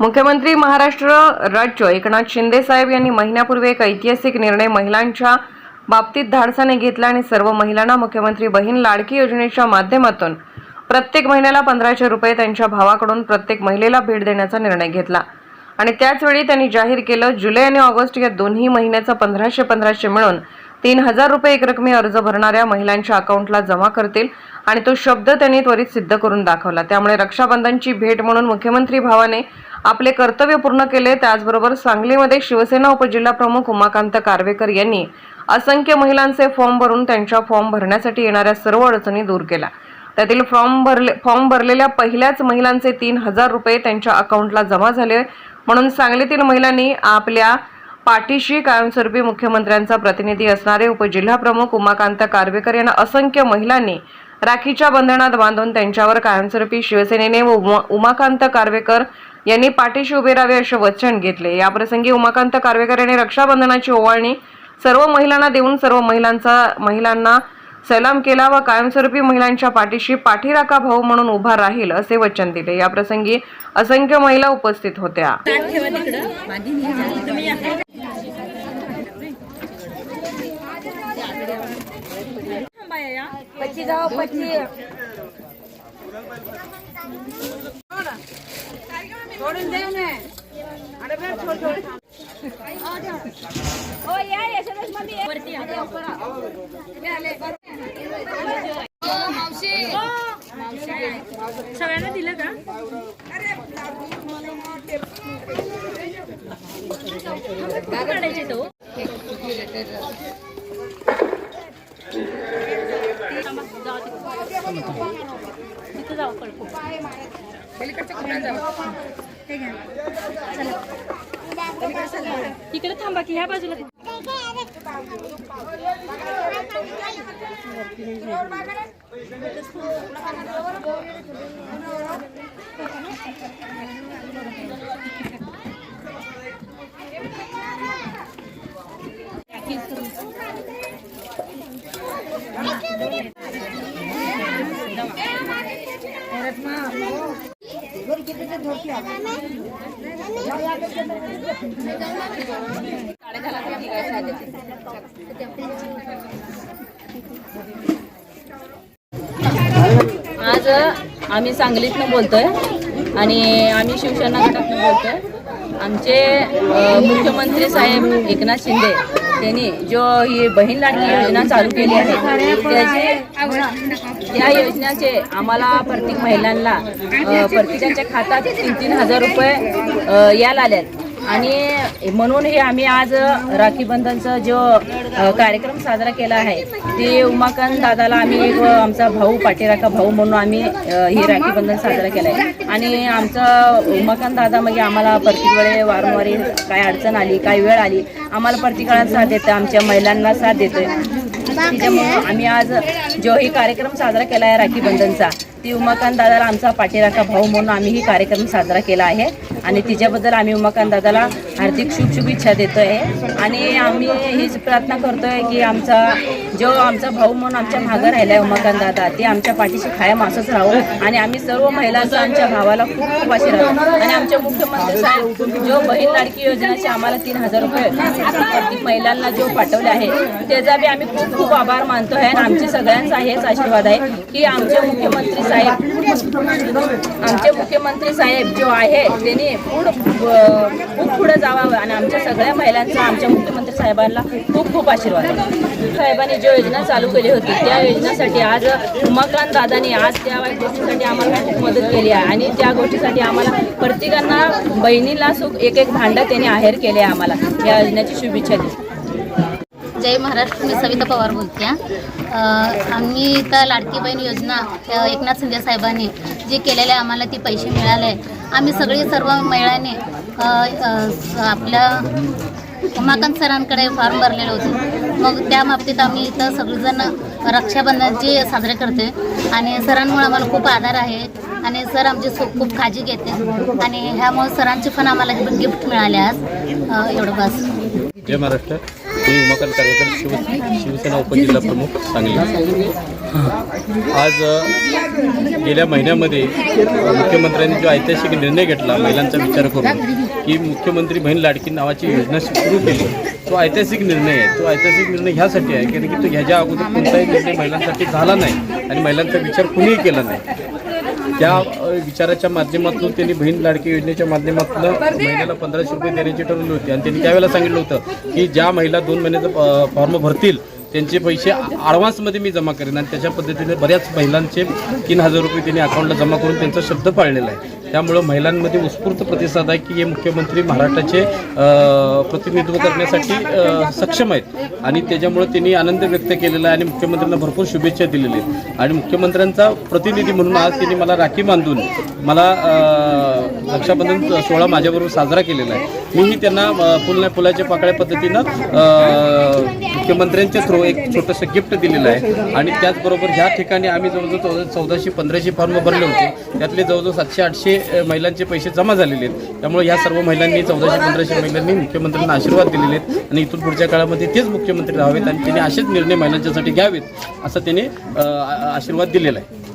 मुख्यमंत्री महाराष्ट्र राज्य एकनाथ शिंदे साहेब यांनी महिन्यापूर्वी एक ऐतिहासिक निर्णय महिलांच्या बाबतीत धाडसाने घेतला आणि सर्व महिलांना मुख्यमंत्री बहीण लाडकी योजनेच्या माध्यमातून प्रत्येक महिन्याला पंधराशे रुपये त्यांच्या भावाकडून प्रत्येक महिलेला भेट देण्याचा निर्णय घेतला. आणि त्याचवेळी त्यांनी जाहीर केलं जुलै आणि ऑगस्ट या दोन्ही महिन्याचा पंधराशे पंधराशे मिळून तीन हजार रुपये एकरकमी अर्ज भरणाऱ्या महिलांच्या अकाउंटला जमा करतील आणि तो शब्द त्यांनी त्वरित सिद्ध करून दाखवला. त्यामुळे रक्षाबंधनची भेट म्हणून मुख्यमंत्री भावाने आपले कर्तव्य पूर्ण केले त्याचबरोबर सांगलीमध्ये शिवसेना उपजिल्हा प्रमुख उमाकांत कारवेकर यांनी असंख्य महिलांचे फॉर्म भरून त्यांच्या फॉर्म भरण्यासाठी येणाऱ्या सर्व अडचणी दूर केल्या. त्यातील फॉर्म भरले फॉर्म भरलेल्या पहिल्याच महिलांचे तीन हजार रुपये त्यांच्या अकाउंटला जमा झाले. म्हणून सांगलीतील महिलांनी आपल्या पाठीशी कायमस्वरूपी मुख्यमंत्र्यांचा प्रतिनिधी असणारे उपजिल्हा प्रमुख उमाकांत कारवेकर यांना असंख्य महिलांनी राखीच्या बंधनात बांधून त्यांच्यावर कायमस्वरूपी शिवसेनेने व उमा- उमाकांत कारवेकर यांनी पाठीशी उभे राहावे असे वचन घेतले. याप्रसंगी उमाकांत कारवेकर यांनी रक्षाबंधनाची ओवाळणी सर्व महिलांना देऊन सर्व महिलांचा महिलांना सलाम केला व कायमस्वरूपी महिलांच्या पाठीशी पाठीराखा भाऊ म्हणून उभा राहील असे वचन दिले. याप्रसंगी असंख्य महिला उपस्थित होत्या. सोडून देऊ नये अरे बरं, हो या यशोदेशमध्ये वरती आले. मावशी सगळ्यांना दिलं का? काढायचे तो? तिथं. जाऊ पडको तिकडे थांबा की ह्या बाजूला आज आम्ही सांगलीतनं बोलतोय आणि आम्ही शिवसेना गटातनं बोलतोय. आमचे मुख्यमंत्री साहेब एकनाथ शिंदे त्यांनी जो ही बहीण लाडकी योजना चालू केली आहे त्याचे त्या योजनेचे आम्हाला प्रत्येक महिलांना अ, प्रत्येकाच्या खात्यात तीन तीन हजार रुपये अ, यायला आल्यात आणि म्हणून हे आम्ही आज राखी बंधनचा जो कार्यक्रम साजरा केला आहे ते उमाकांत दादाला आम्ही व आमचा भाऊ पाठीराखा भाऊ म्हणून आम्ही हे ही राखी बंधन साजरा केलं आहे आणि आमचा उमाकांत दादा म्हणजे आम्हाला प्रत्येक वेळे वारंवारी काय अडचण आली काय वेळ आली आम्हाला प्रत्येकाला साथ देतं आमच्या महिलांना साथ देतोय. त्याच्यामुळं आम्ही आज जो ही कार्यक्रम साजरा केला आहे राखी बंधनचा ती उमाकांत दादाला आमचा पाठीराखा भाऊ म्हणून आम्ही ही कार्यक्रम साजरा केला आहे. आणि तिच्याबद्दल आम्ही उमाकांत दादाला हार्दिक शुभ शुभेच्छा आहे आणि आम्ही हीच प्रार्थना करतो आहे की आमचा जो आमचा भाऊ म्हणून आमच्या मागं राहिलाय उमाकांत दादा ते आमच्या पाठीशी कायम असंच राहू. आणि आम्ही सर्व महिलांचा आमच्या भावाला खूप खूप आशीर्वाद. आणि आमच्या मुख्यमंत्री साहेब जो बहीण लाडकी योजनेचे आम्हाला तीन हजार रुपये महिलांना जो पाठवले आहे त्याचा बी आम्ही खूप खूप आभार मानतो आहे आणि आमचे सगळ्यांचा हेच आशीर्वाद आहे की आमचे मुख्यमंत्री साहेब आमचे मुख्यमंत्री साहेब जो आहे त्यांनी पुढ खूप पुढे जावं आणि आमच्या सगळ्या महिलांचा आमच्या मुख्यमंत्री साहेबांना खूप खूप आशीर्वाद साहेबांनी जी योजना चालू केली होती त्या योजनेसाठी आज उमाकांत दादानी आज त्या गोष्टीसाठी आम्हाला खूप मदत केली आहे. आणि त्या गोष्टीसाठी आम्हाला प्रत्येकांना बहिणीला सुख एक एक भांडं त्यांनी आहेर केले आहे आम्हाला. या योजनेची शुभेच्छा दिली जय महाराष्ट्र मी सविता पवार बोलते आम्ही इथं लाडकी बहीण योजना एकनाथ शिंदे साहेबांनी जे केलेले आम्हाला ती पैसे मिळाले. आम्ही सगळी सर्व महिलांनी आपल्या उमाकांत सरांकडे फॉर्म भरलेले होते. मग त्या बाबतीत आम्ही इथं सगळेजण रक्षाबंधन जे साजरे करते. आणि सरांमुळे आम्हाला खूप आधार आहे. आणि सर आमची खूप काळजी घेते. आणि ह्यामुळे सरांची पण आम्हाला गिफ्ट मिळाले आज. एवढं बस. जय महाराष्ट्र. मी उमाकांत कार्यकर शिव शिवसेना उपजिल्हा प्रमुख सांगली. आज गेल्या महिन्यामध्ये मुख्यमंत्र्यांनी जो ऐतिहासिक निर्णय घेतला महिलांचा विचार करून की मुख्यमंत्री बहीण लाडकी नावाची योजना सुरू केली. तो ऐतिहासिक निर्णय आहे. तो ऐतिहासिक निर्णय ह्यासाठी आहे कारण की तो ह्याच्या अगोदर कोणताही निर्णय महिलांसाठी झाला नाही आणि महिलांचा विचार कुणीही केला नाही. त्या विचाराच्या माध्यमातून त्यांनी बहीण लाडकी योजनेच्या माध्यमातून महिन्याला पंधराशे रुपये देण्याची ठरवली होती. आणि त्यांनी त्यावेळेला सांगितलं होतं की ज्या महिला दोन महिन्याचा फॉर्म भरतील त्यांचे पैसे ॲडव्हान्समध्ये मी जमा करेन. आणि त्याच्या पद्धतीने बऱ्याच महिलांचे तीन हजार रुपये त्यांनी अकाउंटला जमा करून त्यांचा शब्द पाळलेला आहे. त्यामुळं महिलांमध्ये उत्स्फूर्त प्रतिसाद आहे की हे मुख्यमंत्री महाराष्ट्राचे प्रतिनिधित्व करण्यासाठी सक्षम आहेत. आणि त्याच्यामुळं त्यांनी आनंद व्यक्त केलेला आहे आणि मुख्यमंत्र्यांना भरपूर शुभेच्छा दिलेल्या आहेत. आणि मुख्यमंत्र्यांचा प्रतिनिधी म्हणून आज त्यांनी मला राखी बांधून मला रक्षाबंधन सोहळा माझ्याबरोबर साजरा केलेला आहे. मीही त्यांना अ, फुल फुलाच्या पाकळ्या पद्धतीनं मुख्यमंत्र्यांच्या थ्रू एक छोटंसं गिफ्ट दिलेलं आहे. आणि त्याचबरोबर ह्या ठिकाणी आम्ही जवळजवळ चौदा चौदाशे पंधराशे फॉर्म भरले होते. त्यातले जवळजवळ सातशे आठशे महिलांचे पैसे जमा झालेले आहेत. त्यामुळे या सर्व महिलांनी चौदाशे पंधराशे महिलांनी मुख्यमंत्र्यांना आशीर्वाद दिलेले आहेत. आणि इथून पुढच्या काळामध्ये तेच मुख्यमंत्री राहावेत आणि त्यांनी असेच निर्णय महिलांच्यासाठी घ्यावेत असं त्याने आशीर्वाद दिलेला आहे.